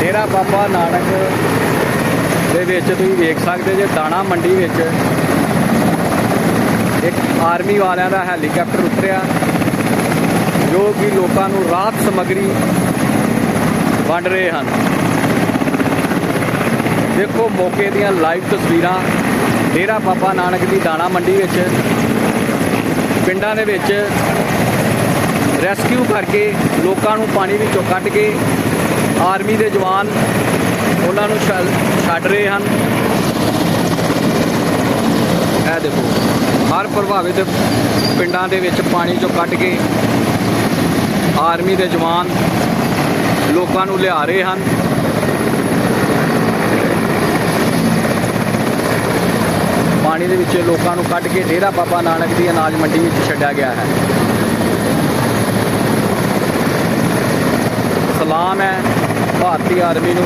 ਡੇਰਾ ਬਾਬਾ ਨਾਨਕ ਦੇ ਵਿੱਚ ਤੁਸੀਂ ਵੇਖ ਸਕਦੇ ਜੇ ਦਾਣਾ ਮੰਡੀ ਵਿੱਚ ਇੱਕ ਆਰਮੀ ਵਾਲਿਆਂ ਦਾ ਹੈਲੀਕਾਪਟਰ ਉਤਰਿਆ, ਜੋ ਕਿ ਲੋਕਾਂ ਨੂੰ ਰਾਹਤ ਸਮੱਗਰੀ ਵੰਡ ਰਹੇ ਹਨ। ਦੇਖੋ ਮੌਕੇ ਦੀਆਂ ਲਾਈਵ ਤਸਵੀਰਾਂ ਡੇਰਾ ਬਾਬਾ ਨਾਨਕ ਦੀ ਦਾਣਾ ਮੰਡੀ ਵਿੱਚ, ਪਿੰਡਾਂ ਦੇ ਵਿੱਚ ਰੈਸਕਿਊ ਕਰਕੇ ਲੋਕਾਂ ਨੂੰ ਪਾਣੀ ਵਿੱਚੋਂ ਕੱਢ ਕੇ ਆਰਮੀ ਦੇ ਜਵਾਨ ਉਹਨਾਂ ਨੂੰ ਛੱਡ ਛੱਡ ਰਹੇ ਹਨ। ਇਹ ਦੇਖੋ, ਹਰ ਪ੍ਰਭਾਵਿਤ ਪਿੰਡਾਂ ਦੇ ਵਿੱਚ ਪਾਣੀ ਚੋਂ ਕੱਢ ਕੇ ਆਰਮੀ ਦੇ ਜਵਾਨ ਲੋਕਾਂ ਨੂੰ ਲਿਆ ਰਹੇ ਹਨ। ਪਾਣੀ ਦੇ ਵਿੱਚ ਲੋਕਾਂ ਨੂੰ ਕੱਢ ਕੇ ਡੇਰਾ ਬਾਬਾ ਨਾਨਕ ਦੀ ਅਨਾਜ ਮੰਡੀ ਵਿੱਚ ਛੱਡਿਆ ਗਿਆ ਹੈ। ਸਲਾਮ ਹੈ ਭਾਰਤੀ ਆਰਮੀ ਨੂੰ,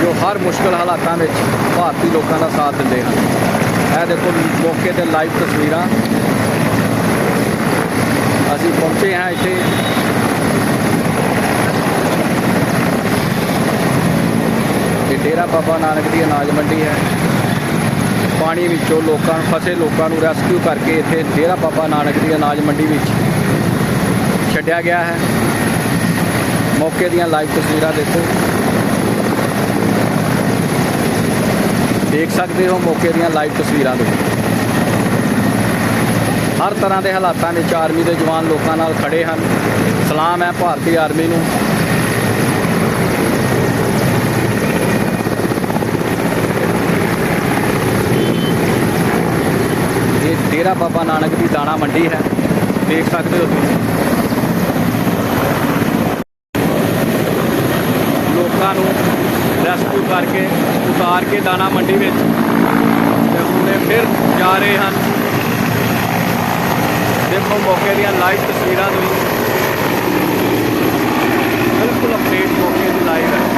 ਜੋ ਹਰ ਮੁਸ਼ਕਲ ਹਾਲਾਤਾਂ ਵਿੱਚ ਭਾਰਤੀ ਲੋਕਾਂ ਦਾ ਸਾਥ ਦਿੰਦੇ ਹਨ। ਇਹ ਦੇਖੋ ਮੌਕੇ ਤੇ ਲਾਈਵ ਤਸਵੀਰਾਂ। ਅਸੀਂ ਪਹੁੰਚੇ ਹਾਂ ਇੱਥੇ। ਇਹ ਡੇਰਾ ਬਾਬਾ ਨਾਨਕ ਦੀ ਅਨਾਜ ਮੰਡੀ ਹੈ। ਪਾਣੀ ਵਿੱਚੋਂ ਲੋਕਾਂ, ਫਸੇ ਲੋਕਾਂ ਨੂੰ ਰੈਸਕਿਊ ਕਰਕੇ ਇੱਥੇ ਡੇਰਾ ਬਾਬਾ ਨਾਨਕ ਦੀ ਅਨਾਜ ਮੰਡੀ ਵਿੱਚ ਛੱਡਿਆ ਗਿਆ ਹੈ। ਮੌਕੇ ਦੀਆਂ ਲਾਈਵ ਤਸਵੀਰਾਂ ਦੇਖੋ। ਦੇਖ ਸਕਦੇ ਹੋ ਮੌਕੇ ਦੀਆਂ ਲਾਈਵ ਤਸਵੀਰਾਂ ਦੇਖੋ। ਹਰ ਤਰ੍ਹਾਂ ਦੇ ਹਾਲਾਤਾਂ ਵਿੱਚ ਆਰਮੀ ਦੇ ਜਵਾਨ ਲੋਕਾਂ ਨਾਲ ਖੜੇ ਹਨ। ਸਲਾਮ ਹੈ ਭਾਰਤੀ ਆਰਮੀ ਨੂੰ। ਇਹ ਡੇਰਾ ਬਾਬਾ ਨਾਨਕ ਦੀ ਦਾਣਾ ਮੰਡੀ ਹੈ। ਦੇਖ ਸਕਦੇ ਹੋ ਤੁਸੀਂ। ਲੋਕਾਂ ਨੂੰ ਰੈਸਕਿਊ ਕਰਕੇ ਉਤਾਰ ਕੇ ਦਾਣਾ ਮੰਡੀ ਵਿੱਚ। ਤੇ ਹੁਣ ਇਹ ਫਿਰ ਜਾ ਰਹੇ ਹਨ। ਦੇਖੋ ਮੌਕੇ ਦੀਆਂ ਲਾਈਵ ਤਸਵੀਰਾਂ ਤੁਸੀਂ। ਬਿਲਕੁਲ ਅਪਡੇਟ ਮੌਕੇ ਦੀ ਲਾਈਵ ਹੈ।